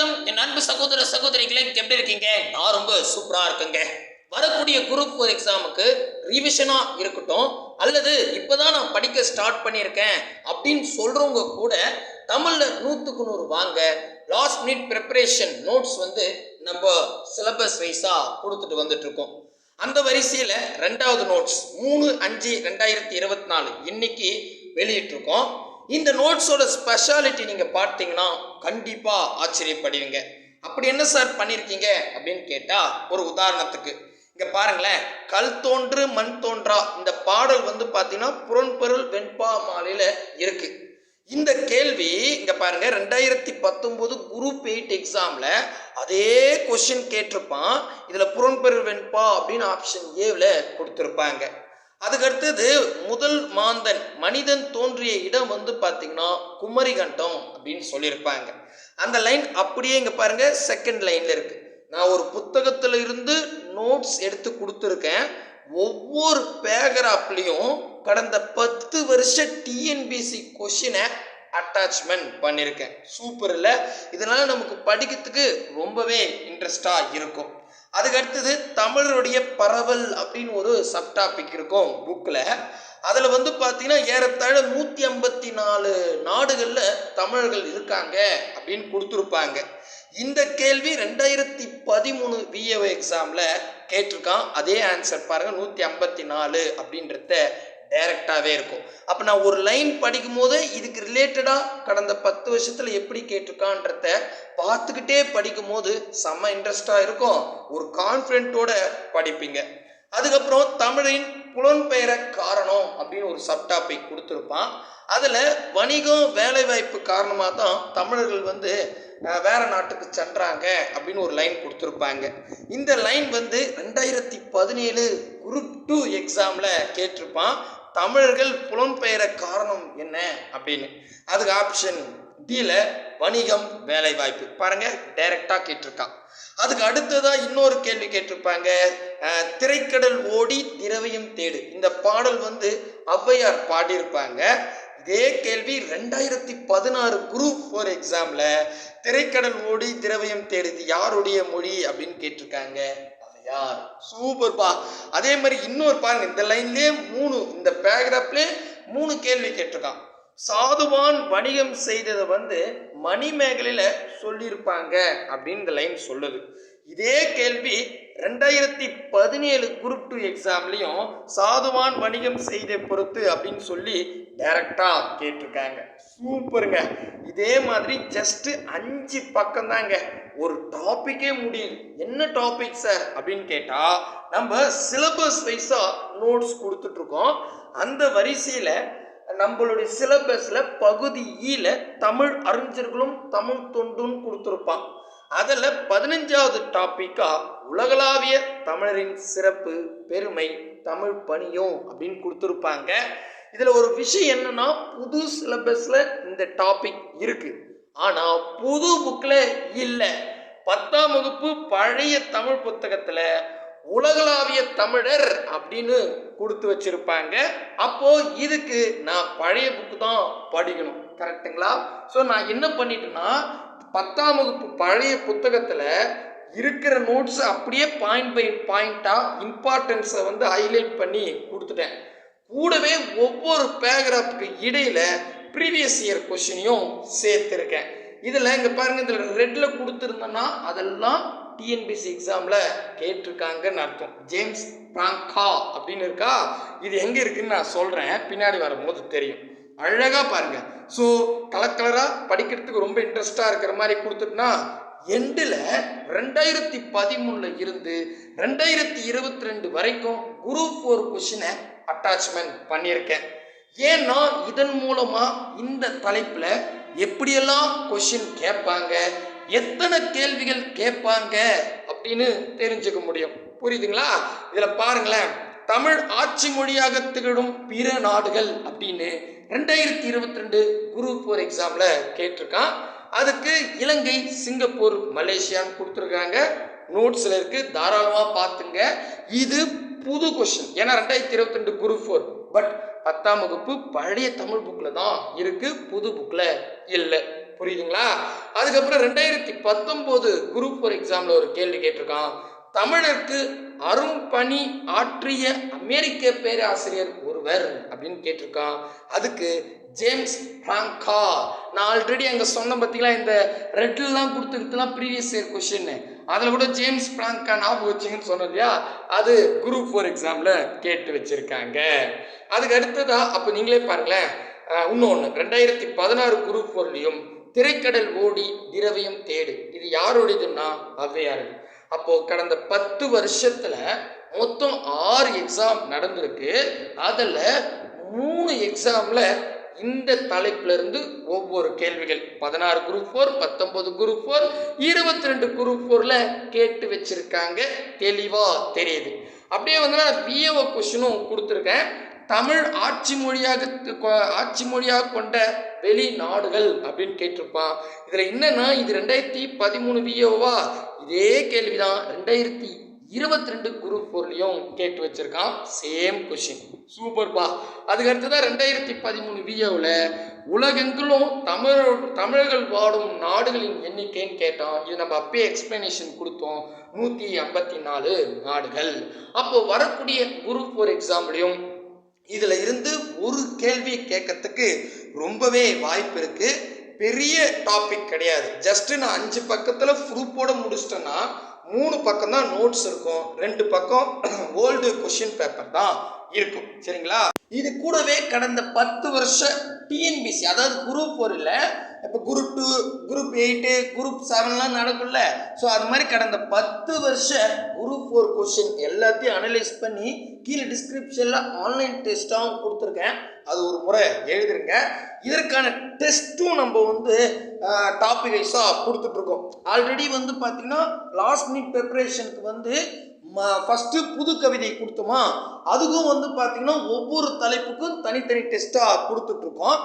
வணக்கம். என் அன்பு சகோதர சகோதரிகளே எப்படி இருக்கீங்க? நான் ரொம்ப சூப்பரா இருக்கேங்க. வரக்கூடிய குரூப் ஃபோர் எக்ஸாமுக்கு ரிவிஷனா இருக்கட்டும் அல்லது இப்போதான் நான் படிக்க ஸ்டார்ட் பண்ணியிருக்கேன் அப்படின்னு சொல்றவங்க கூட தமிழ்ல நூத்துக்கு நூறு வாங்க. லாஸ்ட் மினிட் ப்ரிப்பரேஷன் நோட்ஸ் வந்து நம்ம சிலபஸ் வைஸா கொடுத்துட்டு வந்துட்டு இருக்கோம் அந்த வரிசையில் ரெண்டாவது நோட்ஸ் மூணு அஞ்சு ரெண்டாயிரத்தி இருபத்தி நாலு இன்னைக்கு வெளியிட்டிருக்கோம். இந்த நோட்ஸோட ஸ்பெஷாலிட்டி நீங்கள் பார்த்தீங்கன்னா கண்டிப்பாக ஆச்சரியப்படுவீங்க. அப்படி என்ன சார் பண்ணியிருக்கீங்க அப்படின்னு கேட்டால் ஒரு உதாரணத்துக்கு. இங்கே பாருங்களேன் கல் தோன்று மண் தோன்றா இந்த பாடல் வந்து பார்த்தீங்கன்னா புறன்பொருள் வெண்பா மாலையில் இருக்குது இந்த கேள்வி இங்கே பாருங்க ரெண்டாயிரத்தி பத்தொம்போது குரூப் எயிட் எக்ஸாமில் அதே கொஷின் கேட்டிருப்பான். இதில் புறன்பெரு வெண்பா அப்படின்னு ஆப்ஷன் ஏவில் கொடுத்துருப்பாங்க. அதுக்கு அடுத்தது முதல் மாந்தன் மனிதன் தோன்றிய இடம் வந்து பார்த்தீங்கன்னா குமரிகண்டம் அப்படின்னு சொல்லியிருப்பாங்க. அந்த லைன் அப்படியே இங்கே பாருங்க செகண்ட் லைனில் இருக்கு. நான் ஒரு புத்தகத்தில் இருந்து நோட்ஸ் எடுத்து கொடுத்துருக்கேன். ஒவ்வொரு பேராப்லேயும் கடந்த பத்து வருஷ டிஎன்பிசி கொஷினை அட்டாச்மெண்ட் பண்ணியிருக்கேன் சூப்பர் இல்லை இதனால் நமக்கு படிக்கிறதுக்கு ரொம்பவே இன்ட்ரெஸ்டாக இருக்கும். அதுக்கு அடுத்தது தமிழருடைய பரவல் அப்படின்னு ஒரு சப் டாபிக் இருக்கும் புக்கில் அதில் வந்து பார்த்தீங்கன்னா ஏறத்தாழ நூற்றி ஐம்பத்தி நாலு நாடுகளில் தமிழர்கள் இருக்காங்க அப்படின்னு கொடுத்துருப்பாங்க. இந்த கேள்வி ரெண்டாயிரத்தி பதிமூணு விஏஓ எக்ஸாமில் கேட்டிருக்கான். அதே ஆன்சர் பாருங்கள் நூற்றி ஐம்பத்தி நாலு அப்படின்றத டைரக்டாகவே இருக்கும். அப்போ நான் ஒரு லைன் படிக்கும் போது இதுக்கு ரிலேட்டடாக கடந்த பத்து வருஷத்தில் எப்படி கேட்டிருக்கான்றத பார்த்துக்கிட்டே படிக்கும் போது செம்ம இன்ட்ரெஸ்டாக இருக்கும். ஒரு கான்ஃபிடென்ட்டோட படிப்பீங்க. அதுக்கப்புறம் தமிழின் புலன்பெயர காரணம் அப்படின்னு ஒரு சப்டாபிக் கொடுத்துருப்பான். அதில் வணிகம் வேலைவாய்ப்பு காரணமாக தான் தமிழர்கள் வந்து வேறு வேற நாட்டுக்கு சென்றாங்க அப்படின்னு ஒரு லைன் கொடுத்துருப்பாங்க. இந்த லைன் வந்து ரெண்டாயிரத்தி பதினேழு குரூப் டூ எக்ஸாமில் கேட்டிருப்பான். தமிழர்கள் புலம்பெயர காரணம் என்ன அப்படின்னு? அதுக்கு ஆப்ஷன் டியில் வணிகம் வேலைவாய்ப்பு. பாருங்க டைரக்டாக கேட்டிருக்கான் அதுக்கு அடுத்ததா இன்னொரு கேள்வி கேட்டிருப்பாங்க. திரைக்கடல் ஓடி திரவியம் தேடு. இந்த பாடல் வந்து ஔவையார் பாடியிருப்பாங்க. இதே கேள்வி ரெண்டாயிரத்தி பதினாறு குரூப் ஃபோர் எக்ஸாம்ல திரைக்கடல் ஓடி திரவியம் தேடு இது யாருடைய மொழி அப்படின்னு கேட்டிருக்காங்க. யார்? சூப்பர்ப்பா அதே மாதிரி இன்னொரு பாருங்க இந்த லைன்லேயே மூணு இந்த பேராகிராஃப்லயே மூணு கேள்வி கேட்டிருக்கான். சாதுவான் வணிகம் செய்ததை வந்து மணிமேகலையில் சொல்லியிருப்பாங்க அப்படின்னு இந்த லைன் சொல்லுது. இதே கேள்வி ரெண்டாயிரத்தி பதினேழு குரூப் டூ எக்ஸாம்லேயும் சாதுவான் வணிகம் செய்தை பொறுத்து அப்படின்னு சொல்லி டைரக்டாக கேட்டிருக்காங்க. சூப்பருங்க. இதே மாதிரி ஜஸ்ட் அஞ்சு பக்கம் தாங்க ஒரு டாப்பிக்கே முடியுது என்ன டாபிக் சார் அப்படின்னு கேட்டால் நம்ம சிலபஸ் வைஸாக நோட்ஸ் கொடுத்துட்ருக்கோம். அந்த வரிசையில் நம்மளுடைய சிலபஸில் பகுதி ஈல தமிழ் அறிஞர்களும் தமிழ் தொண்டுன்னு கொடுத்துருப்பான் அதில் பதினஞ்சாவது டாப்பிக்காக உலகளாவிய தமிழரின் சிறப்பு பெருமை தமிழ் பணியும் அப்படின்னு கொடுத்துருப்பாங்க. இதில் ஒரு விஷயம் என்னன்னா புது சிலபஸில் இந்த டாபிக் இருக்குது ஆனால் புது புக்கில் இல்லை. பத்தாம் வகுப்பு பழைய தமிழ் புத்தகத்தில் உலகளாவிய தமிழர் அப்படின்னு கொடுத்து வச்சிருப்பாங்க. அப்போ இதுக்கு நான் பழைய புக்கு தான் படிக்கணும். கரெக்டுங்களா ஸோ நான் என்ன பண்ணிட்டேன்னா பத்தாம் வகுப்பு பழைய புத்தகத்தில் இருக்கிற நோட்ஸ் அப்படியே பாயிண்ட் பை பாயிண்டாக இம்பார்ட்டன்ஸை வந்து ஹைலைட் பண்ணி கொடுத்துட்டேன். கூடவே ஒவ்வொரு பேராகிராஃப்க்கு இடையில ப்ரீவியஸ் இயர் கொஷினையும் சேர்த்துருக்கேன். இதில் இங்கே பாருங்கள் இதில் ரெட்டில் கொடுத்துருந்தேன்னா அதெல்லாம் டிஎன்பிசி எக்ஸாமில் கேட்டிருக்காங்கன்னு அர்த்தம். ஜேம்ஸ் பிராங்கா அப்படின்னு இருக்கா? இது எங்கே இருக்குன்னு நான் சொல்கிறேன் பின்னாடி வரும்போது தெரியும். அழகாக பாருங்கள் ஸோ கலர் கலராக படிக்கிறதுக்கு ரொம்ப இன்ட்ரெஸ்டாக இருக்கிற மாதிரி கொடுத்துட்டுனா எண்டில் ரெண்டாயிரத்தி பதிமூணில் இருந்து ரெண்டாயிரத்தி இருபத்தி ரெண்டு வரைக்கும் குரூப் ஃபோர் கொஷினை அட்டாச்மெண்ட் பண்ணியிருக்கேன். ஏன்னா இதன் மூலமாக இந்த தலைப்பில் எப்படியெல்லாம் கொஷின் கேட்பாங்க? எத்தனை கேள்விகள் கேட்பாங்க? அப்படின்னு தெரிஞ்சுக்க முடியும். புரியுதுங்களா? இதில் பாருங்களேன். தமிழ் ஆட்சி மொழியாக திகழும் பிற நாடுகள் அப்படின்னு ரெண்டாயிரத்தி இருபத்தி ரெண்டு குரூப் ஃபோர் எக்ஸாமில் கேட்டிருக்கான். அதுக்கு இலங்கை சிங்கப்பூர் மலேசியான்னு கொடுத்துருக்காங்க. நோட்ஸில் இருக்குது தாராளமாக பார்த்துங்க. இது புது கொஷின் ஏன்னா ரெண்டாயிரத்தி இருபத்தி ரெண்டு குரூப் ஃபோர் பட் பத்தாம் வகுப்பு பழைய தமிழ் புக்கில் தான் இருக்குது புது புக்கில் இல்லை. புரியுதுங்களா? அதுக்கப்புறம் ரெண்டாயிரத்தி பத்தொம்போது குரூப் ஃபோர் எக்ஸாமில் ஒரு கேள்வி கேட்டிருக்கான். தமிழருக்கு அரும்பணி ஆற்றிய அமெரிக்க பேராசிரியர் ஒருவர் அப்படின்னு கேட்டிருக்கான். அதுக்கு ஜேம்ஸ் ஃப்ராங்கா நான் ஆல்ரெடி அங்கே சொன்ன பார்த்தீங்களா இந்த ரெட்லாம் கொடுத்துருக்குலாம் ப்ரீவியஸ் இயர் கொஷின்னு அதில் கூட ஜேம்ஸ் ஃப்ராங்கா ஞாபகம் வச்சிங்கன்னு சொன்னோம் இல்லையா? அது குரூப் ஃபோர் எக்ஸாமில் கேட்டு வச்சுருக்காங்க. அதுக்கு அடுத்ததா அப்போ நீங்களே பாருங்களேன். இன்னொன்று ரெண்டாயிரத்தி பதினாறு குரூப் ஃபோர்லேயும் திரைக்கடல் ஓடி திரவியம் தேடு. இது யாருடையதுன்னா அவ்வையாருது அப்போது கடந்த பத்து வருஷத்தில் மொத்தம் ஆறு எக்ஸாம் நடந்திருக்கு. அதில் மூணு எக்ஸாமில் இந்த தலைப்பிலிருந்து ஒவ்வொரு கேள்விகள் பதினாறு குரூப் ஃபோர் பத்தொன்பது குரூப் ஃபோர் இருபத்தி ரெண்டு குரூப் ஃபோரில் கேட்டு வச்சுருக்காங்க. தெளிவாக தெரியுது. அப்படியே வந்து நான் பிஏஓ கொஷினும் கொடுத்துருக்கேன். தமிழ் ஆட்சி மொழியாக ஆட்சி மொழியாக கொண்ட வெளிநாடுகள் அப்படின்னு கேட்டிருப்பான். இதில் என்னன்னா இது ரெண்டாயிரத்தி பதிமூணு விஓவா இதே கேள்விதான். ரெண்டாயிரத்தி இருபத்தி ரெண்டு குரூப் ஃபோர்லையும் கேட்டு வச்சிருக்கான். சேம் கொஷின் சூப்பர்பா அதுக்கு அடுத்ததான் ரெண்டாயிரத்தி பதிமூணு விஏவில் உலகெங்கிலும் தமிழ தமிழர்கள் வாடும் நாடுகளின் எண்ணிக்கைன்னு கேட்டோம். இது நம்ம அப்பயே எக்ஸ்பிளனேஷன் கொடுத்தோம். நூற்றி ஐம்பத்தி நாலு நாடுகள். அப்போ வரக்கூடிய குரூப் ஃபோர் எக்ஸாம்லையும் இதில் இருந்து ஒரு கேள்வி கேட்கறதுக்கு ரொம்பவே வாய்ப்பு இருக்குது பெரிய டாபிக் கிடையாது. ஜஸ்ட்டு நான் அஞ்சு பக்கத்தில் ப்ரூஃபோட முடிச்சிட்டேன்னா மூணு பக்கம் தான் நோட்ஸ் இருக்கும். ரெண்டு பக்கம் ஓல்டு கொஷின் பேப்பர் தான் இருக்கும். சரிங்களா? இது கூடவே கடந்த பத்து வருஷம் டிஎன்பிசி அதாவது குரூப் ஃபோர் இல்லை இப்போ group two group eight group செவன்லாம் நடக்கும்ல. ஸோ அது மாதிரி கடந்த பத்து வருஷம் குரூப் ஃபோர் கொஷின் எல்லாத்தையும் அனலைஸ் பண்ணி கீழே டிஸ்கிரிப்ஷனில் ஆன்லைன் டெஸ்ட்டாகவும் கொடுத்துருக்கேன். அது ஒரு முறை எழுதிருங்க. இதற்கான டெஸ்ட்டும் நம்ம வந்து டாபிக் வைஸாக கொடுத்துட்ருக்கோம். ஆல்ரெடி வந்து பார்த்திங்கன்னா லாஸ்ட் மினிட் ப்ரிப்பரேஷனுக்கு வந்து ம ஃபஸ்ட்டு புது கவிதை கொடுத்தோமா? அதுக்கும் வந்து பார்த்திங்கன்னா ஒவ்வொரு தலைப்புக்கும் தனித்தனி டெஸ்ட்டாக கொடுத்துட்ருக்கோம்.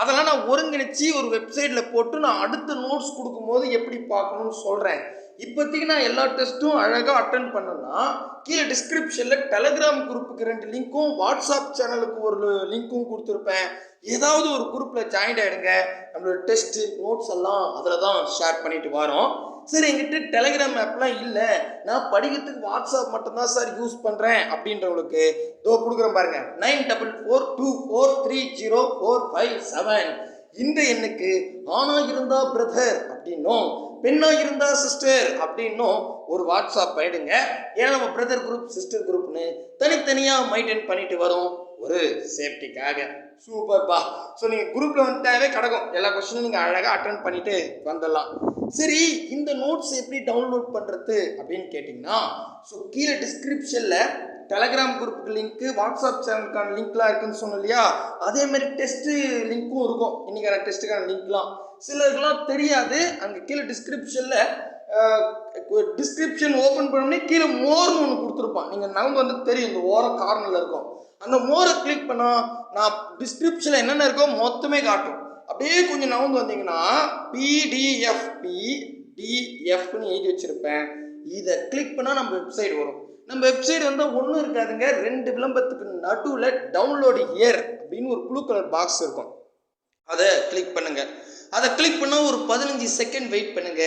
அதெல்லாம் நான் ஒருங்கிணைச்சி ஒரு வெப்சைட்டில் போட்டு நான் அடுத்த நோட்ஸ் கொடுக்கும்போது எப்படி பார்க்கணும்னு சொல்கிறேன் இப்போதைக்கு நான் எல்லா டெஸ்ட்டும் அழகாக அட்டன் பண்ணேன்னா கீழே டிஸ்கிரிப்ஷனில் டெலகிராம் குரூப்புக்கு ரெண்டு லிங்க்கும் வாட்ஸ்அப் சேனலுக்கு ஒரு லிங்க்கும் கொடுத்துருப்பேன். ஏதாவது ஒரு குரூப்பில் ஜாயின் ஆகிடுங்க நம்மளோட டெஸ்ட்டு நோட்ஸ் எல்லாம் அதில் தான் ஷேர் பண்ணிட்டு வரோம். சரி எங்கிட்ட டெலகிராம் ஆப்லாம் இல்லை. நான் படிக்கிறதுக்கு வாட்ஸ்அப் மட்டும்தான் சார் யூஸ் பண்ணுறேன் அப்படின்றவங்களுக்கு இதோ கொடுக்குறேன் பாருங்கள் nine double four two four three zero four five seven இந்த எண்ணுக்கு ஆணா இருந்தா பிரதர் அப்படின்னும். பெண்ணாக இருந்தா சிஸ்டர் அப்படின்னும் ஒரு வாட்ஸ்அப் ஆயிடுங்க ஏன்னா நம்ம பிரதர் குரூப் சிஸ்டர் குரூப்னு தனித்தனியாக மெயின்டைன் பண்ணிட்டு வரோம். ஒரு சேஃப்டிக்காக சூப்பர்ப்பா ஸோ நீங்கள் குரூப்பில் வந்துட்டாவே கிடக்கும். எல்லா கொஸ்டினும் நீங்கள் அழகாக அட்டன் பண்ணிட்டு வந்துடலாம். சரி இந்த நோட்ஸ் எப்படி டவுன்லோட் பண்ணுறது அப்படின்னு கேட்டிங்கன்னா ஸோ கீழே டிஸ்கிரிப்ஷனில் டெலகிராம் குரூப்புக்கு லிங்க்கு வாட்ஸ்அப் சேனலுக்கான லிங்க்லாம் இருக்குன்னு சொன்னோம் இல்லையா? அதேமாதிரி டெஸ்ட்டு லிங்க்கும் இருக்கும். இன்றைக்கான டெஸ்ட்டுக்கான லிங்க்லாம் சிலருக்குலாம் தெரியாது. அங்கே கீழே டிஸ்கிரிப்ஷனில் டிஸ்கிரிப்ஷன் ஓப்பன் பண்ணோடனே கீழே மோர்னு ஒன்று கொடுத்துருப்பான். நீங்கள் நகர்ந்து வந்து தெரியும் இந்த ஓர கார்னரில் இருக்கும். அந்த மோரை கிளிக் பண்ணால் நான் டிஸ்கிரிப்ஷனில் என்னென்ன இருக்கோ மொத்தமே காட்டும். அப்படியே கொஞ்சம் நகர்ந்து வந்தீங்கன்னா பிடிஎஃப் பிடிஎஃப்னு எழுதி வச்சுருப்பேன். இதை கிளிக் பண்ணால் நம்ம வெப்சைட் வரும். நம்ம வெப்சைட் வந்து ஒன்றும் இருக்காதுங்க. ரெண்டு விளம்பரத்துக்கு நடுவில் டவுன்லோடு இயர் அப்படின்னு ஒரு ப்ளூ கலர் பாக்ஸ் இருக்கும். அதை கிளிக் பண்ணுங்கள் அதை கிளிக் பண்ணால் ஒரு பதினஞ்சு செகண்ட் வெயிட் பண்ணுங்க.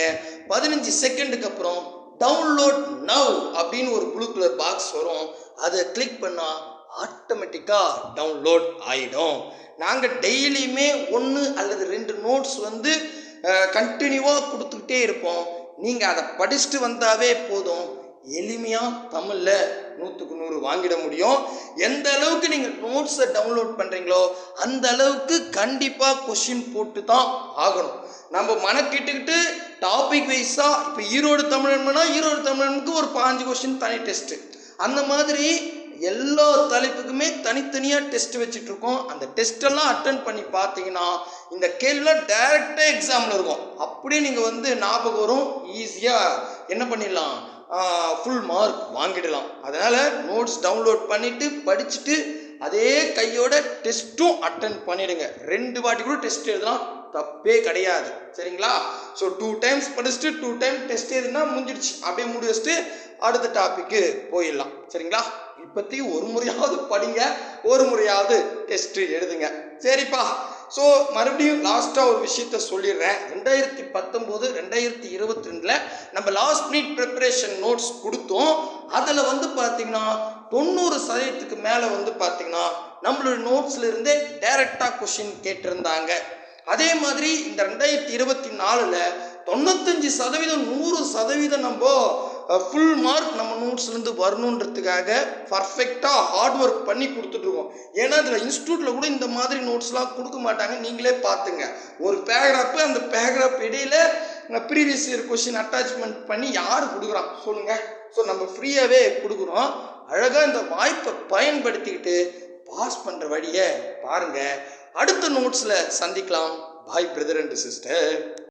பதினஞ்சு செகண்டுக்கு அப்புறம் டவுன்லோட் நவ் அப்படின்னு ஒரு ப்ளூ கலர் பாக்ஸ் வரும். அதை கிளிக் பண்ணால் ஆட்டோமேட்டிக்காக டவுன்லோட் ஆகிடும் நாங்கள் டெய்லியுமே ஒன்று அல்லது ரெண்டு நோட்ஸ் வந்து கண்டினியூவாக கொடுத்துக்கிட்டே இருப்போம். நீங்கள் அதை படிச்சுட்டு வந்தாவே போதும். எளிமையாக தமிழில் நூற்றுக்கு நூறு வாங்கிட முடியும். எந்த அளவுக்கு நீங்கள் நோட்ஸை டவுன்லோட் பண்ணுறீங்களோ அந்த அளவுக்கு கண்டிப்பாக கொஷின் போட்டு தான் ஆகணும். நம்ம மனக்கிட்டுக்கிட்டு டாபிக் வைஸாக இப்போ ஈரோடு தமிழன்மனா ஈரோடு தமிழனுக்கு ஒரு பாஞ்சு கொஷின் தனி டெஸ்ட்டு அந்த மாதிரி எல்லா தலைப்புக்குமே தனித்தனியாக டெஸ்ட் வச்சுட்ருக்கோம். அந்த டெஸ்ட்டெல்லாம் அட்டன் பண்ணி பார்த்தீங்கன்னா இந்த கேள்விலாம் டைரெக்டாக எக்ஸாமில் இருக்கும். அப்படியே நீங்கள் வந்து ஞாபகம் வரும். ஈஸியாக என்ன பண்ணிடலாம்? ஃபுல் மார்க் வாங்கிடலாம். அதனால் நோட்ஸ் டவுன்லோட் பண்ணிவிட்டு படிச்சுட்டு அதே கையோட டெஸ்ட்டும் அட்டன் பண்ணிடுங்க. ரெண்டு வாட்டி கூட டெஸ்ட் எழுதலாம். தப்பே கிடையாது. சரிங்களா? ஸோ டூ டைம்ஸ் படிச்சுட்டு டூ டைம் டெஸ்ட் எழுதுனா முடிஞ்சிடுச்சு. அப்படியே முடி வச்சுட்டு அடுத்த டாப்பிக்கு போயிடலாம். சரிங்களா? இப்போதைக்கு ஒரு முறையாவது படிங்க. ஒரு முறையாவது டெஸ்ட்டு எழுதுங்க. சரிப்பா. ஸோ மறுபடியும் லாஸ்ட்டாக ஒரு விஷயத்த சொல்லிடுறேன். ரெண்டாயிரத்தி பத்தொம்போது ரெண்டாயிரத்தி இருபத்தி ரெண்டில் நம்ம லாஸ்ட் மினிட் ப்ரிப்பரேஷன் நோட்ஸ் கொடுத்தோம். அதில் வந்து பார்த்தீங்கன்னா தொண்ணூறு சதவீதத்துக்கு மேலே வந்து பார்த்திங்கன்னா நம்மளோட நோட்ஸ்ல இருந்தே டைரெக்டாக கொஷின் கேட்டிருந்தாங்க. அதே மாதிரி இந்த ரெண்டாயிரத்தி இருபத்தி நாலில் தொண்ணூத்தஞ்சு சதவீதம் நூறு சதவீதம் நம்ம ஃபுல் மார்க் நம்ம நோட்ஸ்லேருந்து வரணுன்றதுக்காக பர்ஃபெக்டாக ஹார்ட் ஒர்க் பண்ணி கொடுத்துட்ருக்கோம். ஏன்னா இதில் இன்ஸ்டியூட்டில் கூட இந்த மாதிரி நோட்ஸ்லாம் கொடுக்க மாட்டாங்க. நீங்களே பார்த்துங்க. ஒரு பேராகிராஃபு அந்த பேராகிராஃப் இடையில ப்ரீவியஸ் இயர் கொஷின் அட்டாச்மெண்ட் பண்ணி யார் கொடுக்குறான் சொல்லுங்கள் ஸோ நம்ம ஃப்ரீயாகவே கொடுக்குறோம். அழகாக இந்த வாய்ப்பை பயன்படுத்திக்கிட்டு பாஸ் பண்ணுற வழியை பாருங்கள் அடுத்த நோட்ஸில் சந்திக்கலாம். பாய் பிரதர் அண்ட் சிஸ்டர்